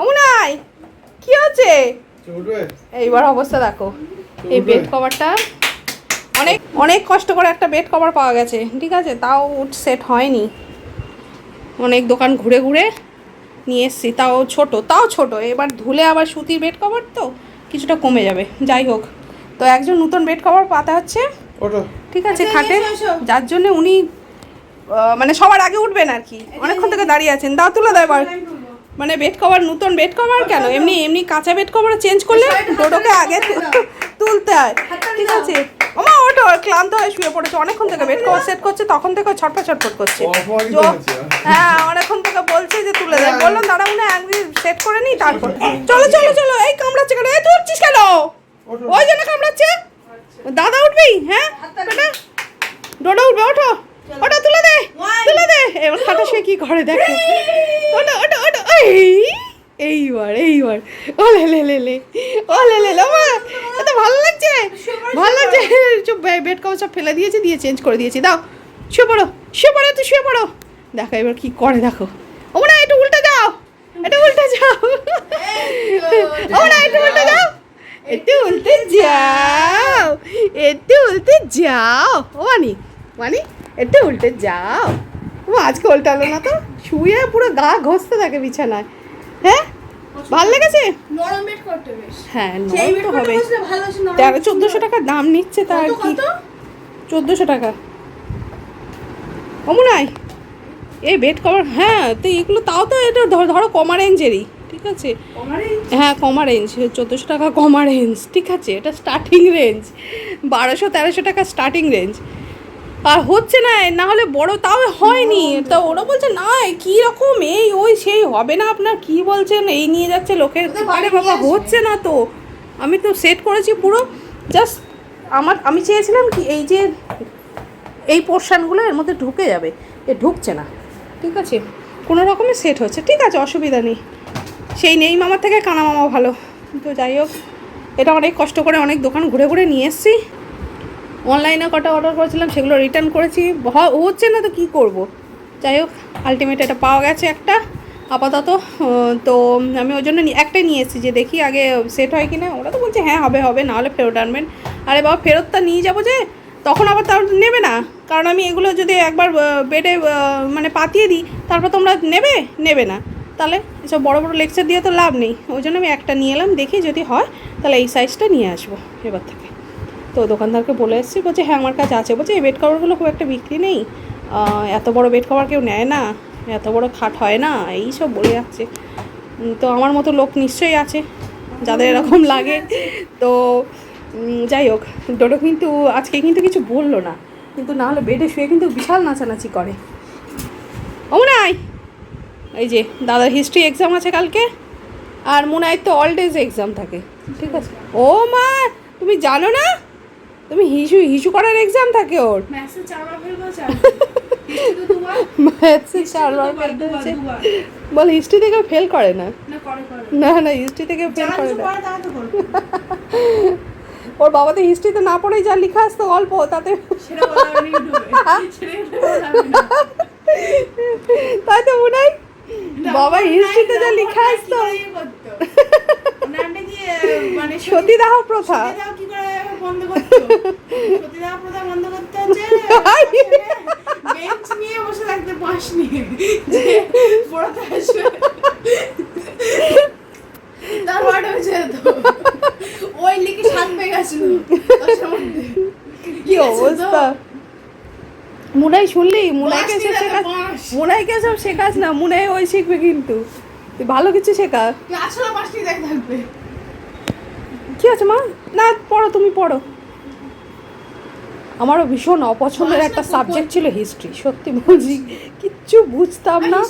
অমনাই কি হচ্ছে এইবার অবস্থা দেখো এই বেড কভারটা অনেক অনেক কষ্ট করে একটা বেড কভার পাওয়া গেছে ঠিক আছে? তাও সেট হয়নি। অনেক দোকান ঘুরে ঘুরে নিয়ে এসছি তাও ছোট তাও ছোট। এবার ধুলে আবার সুতির বেড কভার তো কিছুটা কমে যাবে যাই হোক। তো একজন নতুন বেড কভার পাতা হচ্ছে ঠিক আছে খাটে। যার জন্য উনি মানে সবার আগে উঠবেন আর কি। অনেকক্ষণ থেকে দাঁড়িয়ে আছেন। দাও তুলে দেয় এবার। মানে বেড কভার নতুন বেড কভার কেন? এমনি এমনি কাঁচা বেড কভার চেঞ্জ করলে ডোডোকে আগে তু- তুলতে হয়। ঠিক আছে? ওমা ওটো ক্লান্ত হয়ে শুয়ে পড়েছে। অনেকক্ষণ থেকে বেড কভার সেট করছে তখন থেকে ছটফট ছটফট করছে। তুলেছে, হ্যাঁ। অনেকক্ষণ থেকে বলছে যে তুলে দেয়। বললাম দাঁড়া উনি একদিন সেট করে নি তারপর চলো চলো চলো। এই কামড়াচ্ছে কেন? এই তুই উঠছিস কেন। ওই জন্য কামড়াচ্ছে? দাদা উঠবি? হ্যাঁ? বেটা ডোডো উঠবে ওঠো। ওটা তুলে দে তুলে দে। এবার খাটা শুয়ে কি ঘরে দেখো? ওটা ওটা এই, এইবার এইবার। ও, লে লে লে লে। ও, লে লে মা, এত ভালো লাগছে। ভালো লাগছে। চুপ বেড কভার সব ফেলে দিয়েছি, দিয়ে চেঞ্জ করে দিয়েছি। দাও, শুয়ে পড়ো শুয়ে পড়ো তুই শুয়ে পড়ো। দেখো এবার কি করে, দেখো। ও না একটু উল্টে যাও। একটু উল্টে যাও। ও না একটু উল্টে যাও। একটু উল্টে যাও। একটু উল্টে যাও। ও, মানি মানি, একটু উল্টে যাও। ও আজকে উল্টালো না তো? শুয়ে পুরো গা ঘষতে থাকে বিছানায়। হ্যাঁ? ভালো লেগেছে? হ্যাঁ নরম তো হবে তেরো চোদ্দোশো টাকা দাম নিচ্ছে তা আর কি? চোদ্দোশো টাকা। অমনাই এই বেড কভার হ্যাঁ তো এগুলো তাও তো এটা ধ- ধরো কমা রেঞ্জেরই ঠিক আছে? হ্যাঁ কমা রেঞ্জ চোদ্দোশো টাকা কমা রেঞ্জ ঠিক আছে? এটা স্টার্টিং রেঞ্জ বারোশো তেরোশো টাকা স্টার্টিং রেঞ্জ আর হচ্ছে না না হলে বড় তাও হয়নি। তা ওরা বলছে না কী রকম? এই ওই সেই হবে না আপনার কি বলছেন? এই নিয়ে যাচ্ছে লোকের ওদের আরে বাবা হচ্ছে না তো। আমি তো সেট করেছি পুরো। জাস্ট আমার আমি চেয়েছিলাম কি এই যে এই পোর্শানগুলো এর মধ্যে ঢুকে যাবে। এ ঢুকছে না। ঠিক আছে? কোনো রকমের সেট হচ্ছে। ঠিক আছে অসুবিধা নেই। সেই নেই মামার থেকে কানা মামা ভালো। তো যাই হোক এটা অনেক কষ্ট করে অনেক দোকান ঘুরে ঘুরে নিয়ে এসেছি। অনলাইনে কটা অর্ডার করেছিলাম, সেগুলো রিটার্ন করেছি। হচ্ছে না তো কী করব? যাই হোক আলটিমেট এটা পাওয়া গেছে একটা, আপাতত তো আমি ওই জন্য একটাই নিয়ে এসেছি যে দেখি আগে সেট হয় কি না ওরা তো বলছে হ্যাঁ হবে হবে, নাহলে ফেরত আনবেন। আরে বাবা, ফেরতটা নিয়ে যাব যে? তখন আবার তার নেবে না। কারণ আমি এগুলো যদি একবার বেডে মানে পাতিয়ে দিই, তারপর তোমরা নেবে? নেবে না। তাহলে এসব বড় বড় লেকচার দিয়ে তো লাভ নেই। ওই জন্য আমি একটা নিয়ে এলাম, দেখি যদি হয়, তাহলে এই সাইজটা নিয়ে আসব এবার থেকে। তো দোকানদারকে বলে এসেছি বলছে হ্যাঁ আমার কাছে আছে। বলছে এই বেড কভারগুলো খুব একটা বিক্রি নেই। এত বড় বেড কভার কেউ নেয় না এত বড় খাট হয় না এই সব বলে যাচ্ছে। তো আমার মতো লোক নিশ্চয়ই আছে যাদের এরকম লাগে। তো যাই হোক ডোডো কিন্তু আজকে কিন্তু কিছু বলল না কিন্তু না হলে বেডে শুয়ে কিন্তু বিশাল নাচানাচি করে। অমনাই! এই যে দাদার হিস্ট্রি এক্সাম আছে কালকে আর মনে হয় তো অল ডেজ এক্সাম থাকে ঠিক আছে? ও মা তুমি জানো না? তুমি হিসু হিসু করার এক্সাম থাকে ওর। চারবার ম্যাথসে চারবার দুবার, হচ্ছে দুবার। বল হিস্ট্রি থেকে ফেল করে না? না না হিস্ট্রি থেকে ফেল করে না। ওর বাবা তো হিস্ট্রিতে না পড়েই যা লেখা আসতো গল্প তাতে না তাই তো মনে হয়? বাবা হিস্ট্রিতে যা লেখা আসতো ইয়ে মানে সতীদাহ প্রথা। বন্ধ করতো? সতীদাহ প্রথা বন্ধ করতে হচ্ছে, বেঞ্চ নিয়ে বসে থাকতে পাস নিয়ে। যে পড়াতে আসবে। তার ওয়ার্ড হয়েছে ওই লিখে সাত পেয়ে গেছিল। কি অবস্থা? মুনাই শুনলি? মুনাইকে সব শেখাস মুনাইকে সব শেখাস না। মুনাই ওই শিখবে কিন্তু। তুই ভালো কিছু শেখা। আসলে পাঁচটি দেখ থাকবে। কি আছে মা? না পড়ো তুমি পড়ো। আমারও ভীষণ অপছন্দের একটা সাবজেক্ট ছিল হিস্ট্রি সত্যি বলছি। কিচ্ছু বুঝতাম না।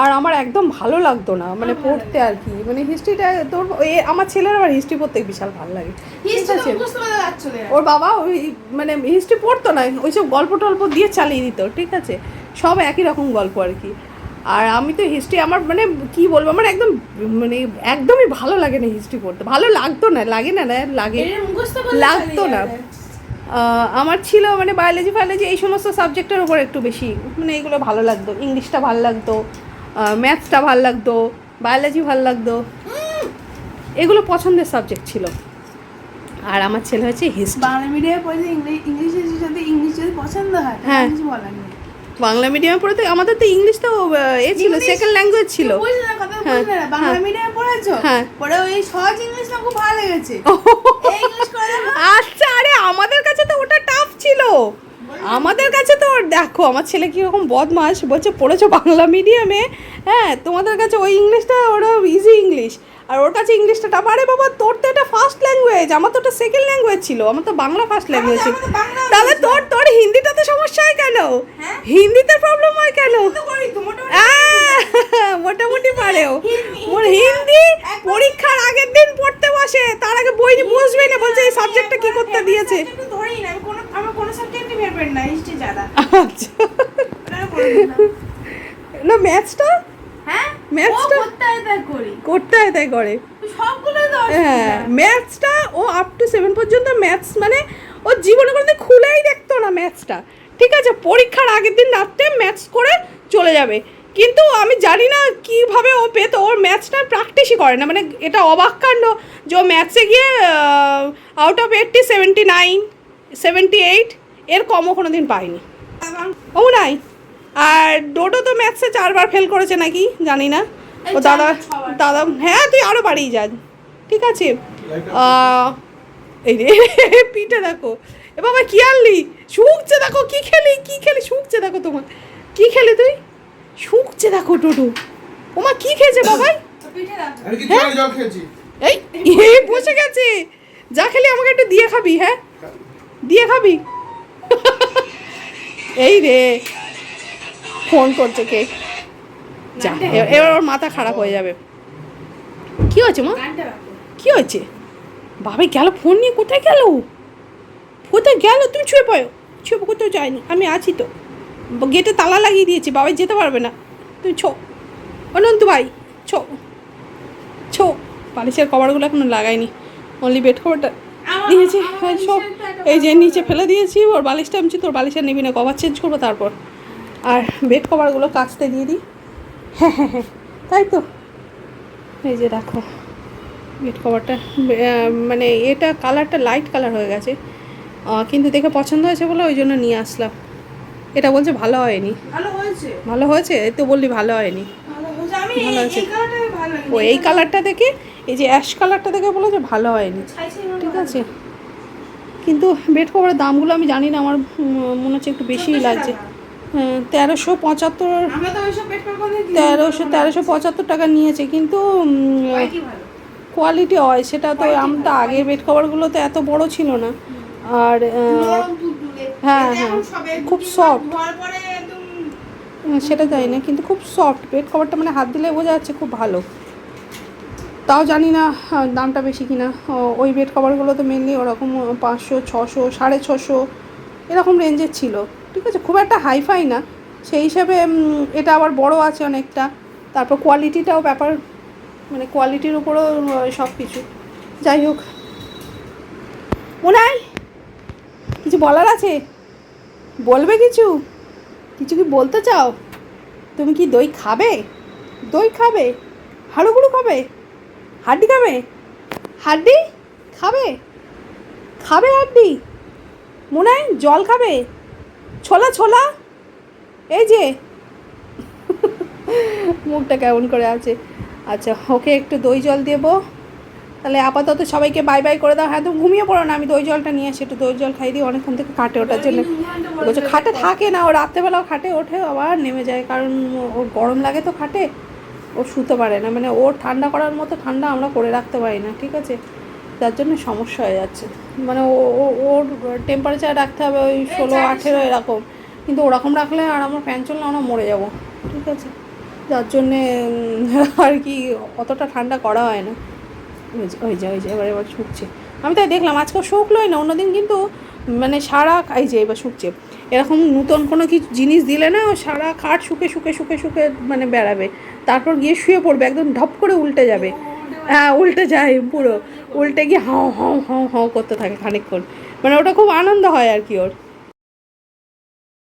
আর আমার একদম ভালো লাগতো না মানে পড়তে আর কি। মানে হিস্ট্রিটা তোর আমার ছেলের আবার হিস্ট্রি পড়তে বিশাল ভালো লাগে। ওর বাবা ওই মানে হিস্ট্রি পড়তো না ওইসব গল্প টল্প দিয়ে চালিয়ে দিত ঠিক আছে? সব একই রকম গল্প আর কি। আর আমি তো হিস্ট্রি আমার মানে কি বলব আমার একদম মানে একদমই ভালো লাগে না হিস্ট্রি পড়তে। ভালো লাগতো না লাগে না না লাগে। লাগতো না। আমার ছিল মানে বায়োলজি ফায়োলজি এই সমস্ত সাবজেক্টের উপর একটু বেশি মানে এগুলো ভালো লাগতো। ইংলিশটা ভালো লাগতো ম্যাথসটা ভালো লাগতো বায়োলজি ভালো লাগতো। এগুলো পছন্দের সাবজেক্ট ছিল। আর আমার ছেলে হচ্ছে হিস্ট্রি বাংলা মিডিয়ামে পড়ে ইংলিশ ইংলিশের সাথে ইংলিশ যদি পছন্দ হয় হ্যাঁ। বলার বাংলা মিডিয়ামে পড়ে তো আমাদের তো ইংলিশ তো এ ছিল সেকেন্ড ল্যাঙ্গুয়েজ ছিল। হ্যাঁ, হ্যাঁ। মিডিয়ামে পড়েছো? হ্যাঁ। আচ্ছা আরে আমাদের কাছে তো ওটা টাফ ছিল। আমাদের কাছে তো দেখো আমার ছেলে কীরকম বদমাস বলছে পড়েছো বাংলা মিডিয়ামে হ্যাঁ তোমাদের কাছে ওই ইংলিশটা ওরা ইজি ইংলিশ আর ওর কাছে ইংলিশটা টাফ আরে বাবা তোর তো এটা ফার্স্ট ল্যাঙ্গুয়েজ আমার তো ওটা সেকেন্ড ল্যাঙ্গুয়েজ ছিল আমার তো বাংলা ফার্স্ট ল্যাঙ্গুয়েজ ছিল। তাহলে তোর তোর হিন্দিটাতে সমস্যা হয় কেন? হ্যাঁ? হিন্দিতে প্রবলেম হয় কেন? তো তো মোটামুটি পারেও। ওর হিন্দি পরীক্ষার আগের দিন পড়তে বসে তার আগে বই বসবে না বলছে এই সাবজেক্টটা কি করতে দিয়েছে? ধরেই না কোনো আমার কোনো সাবজেক্টই ফেভারিট না হিস্ট্রি আচ্ছা। ওটা। না। ম্যাথসটা হ্যাঁ করতে হয় তাই করি? হয়। ম্যাথসটা ও আপ টু সেভেন পর্যন্ত ম্যাথস মানে ও জীবনে কোনোদিন খুলেই দেখতো না ম্যাথসটা ঠিক আছে পরীক্ষার আগের দিন রাত্রে ম্যাথস করে চলে যাবে। কিন্তু আমি জানি না কীভাবে ও পেতো ওর ম্যাথসটা প্র্যাকটিসই করে না। মানে এটা অবাক কাণ্ড যে ও ম্যাথসে গিয়ে out of eighty seventy nine seventy eight এর কমও কোনো দিন পায়নি। ও নাই। আর ডোডো তো ম্যাথসে চারবার ফেল করেছে নাকি? জানি না। ও দাদা দাদা হ্যাঁ তুই আরও বাড়িয়ে যান ঠিক আছে। আহ, এই রে পিঠে দেখো। এ বাবা কি আনলি? শুকছে দেখো কি খেলি? কি খেলি? শুকছে দেখো তোমার। কি খেলি তুই? শুকছে দেখো টোটো ওমা কি খেয়েছে বাবাই? তো পিঠে রাখো। আমি কি জল জল খেয়েছি। এই এ বসে গেছে। যা খেলি আমাকে একটু দিয়ে খাবি হ্যাঁ? দিয়ে খাবি? এই রে ফোন করছে কে যা। এবার ওর মাথা খারাপ হয়ে যাবে। কি হয়েছে মা? কি হয়েছে? বাবাই গেল ফোন নিয়ে কোথায় গেল? কোথায় গেল? তুমি ছুঁয়ে পড়ো। ছুঁয়ে কোথাও যায়নি। আমি আছি তো। গেটে তালা লাগিয়ে দিয়েছি। বাবাই যেতে পারবে না। তুই ছো। অনন্ত ভাই ছো। ছো। বালিশের কভারগুলো এখনও লাগাইনি। অনলি বেড কভারটা দিয়েছি। সব। এই যে নিচে ফেলে দিয়েছি। ওর বালিশটা আমি তোর বালিশটা নিবি না কভার চেঞ্জ করব তারপর। আর বেড কভারগুলো কাচতে দিয়ে দিই। হ্যাঁ হ্যাঁ হ্যাঁ তাই তো। এই যে দেখো বেড কভারটা মানে এটা কালারটা লাইট কালার হয়ে গেছে। কিন্তু দেখে পছন্দ হয়েছে বলে ওই জন্য নিয়ে আসলাম। এটা বলছে ভালো হয়নি। ভালো হয়েছে? ভালো হয়েছে? এই তো বললি ভালো হয়নি। ভালো হয়েছে। ও এই কালারটা দেখে এই যে অ্যাশ কালারটা দেখে বলে যে ভালো হয়নি। ঠিক আছে। কিন্তু বেড কভারের দামগুলো আমি জানি না আমার মনে হচ্ছে একটু বেশিই লাগছে। তেরোশো পঁচাত্তর তো। তেরোশো তেরোশো পঁচাত্তর টাকা নিয়েছে কিন্তু কোয়ালিটি হয় সেটা তো আমরা ভালো, আগের বেড কভারগুলো তো এত বড় ছিল না। আর। হ্যাঁ, হ্যাঁ। খুব পরে একদম সেটা জানি না কিন্তু খুব সফট বেড কভারটা মানে হাত দিলে বোঝা যাচ্ছে খুব ভালো। তাও জানি না দামটা বেশি কিনা। ওই বেড কভারগুলো তো মেনলি ওরকম পাঁচশো ছশো সাড়ে ছশো এরকম রেঞ্জের ছিল। ঠিক আছে, খুব একটা হাইফাই না। সেই হিসাবে এটা আবার বড় আছে অনেকটা। তারপর কোয়ালিটিটাও ব্যাপার মানে কোয়ালিটির উপরও সব কিছু। যাই হোক। মনে কিছু বলার আছে? বলবে কিছু? কিছু কি বলতে চাও? তুমি কি দই খাবে? দই খাবে? হাড়ুগুড়ু খাবে? হাড্ডি খাবে? হাড্ডি খাবে? খাবে হাড্ডি? মনে হয় জল খাবে? ছোলা ছোলা। এই যে। মুখটা কেমন করে আছে। আচ্ছা ওকে একটু দই জল দেবো। তাহলে আপাতত সবাইকে বাই বাই করে দাও। হ্যাঁ তুমি ঘুমিয়ে পড়ো না আমি দই জলটা নিয়ে আসি। একটু দই জল খাই দিই অনেকক্ষণ থেকে খাটে ওটার জন্য। বলছে খাটে থাকে না ও রাত্রেবেলাও খাটে ওঠে আবার নেমে যায়। কারণ ওর গরম লাগে তো খাটে ও শুতে পারে না। মানে ওর ঠান্ডা করার মতো ঠান্ডা আমরা করে রাখতে পারি না ঠিক আছে? যার জন্য সমস্যা হয়ে যাচ্ছে। মানে ওর টেম্পারেচার রাখতে হবে ওই ষোলো আঠেরো এরকম। কিন্তু ওরকম রাখলে আর আমার ফ্যান চললে আমরা মরে যাব। ঠিক আছে? যার জন্যে আর কি অতটা ঠান্ডা করা হয় না। ওই যে ওই যে ওই যে এবার এবার শুকছে। আমি তাই দেখলাম আজকে শুকলোই না অন্যদিন কিন্তু মানে সারা এই যে এবার শুকছে। এরকম নূতন কোনো কিছু জিনিস দিলে না ও সারা খাট শুকে শুকে শুকে শুকে মানে বেড়াবে। তারপর গিয়ে শুয়ে পড়বে একদম ঢপ করে উল্টে যাবে। হ্যাঁ উল্টে যায় পুরো। উল্টে গিয়ে হাও হাও হাও হাও করতে থাকে খানিকক্ষণ। মানে ওটা খুব আনন্দ হয় আর কি ওর।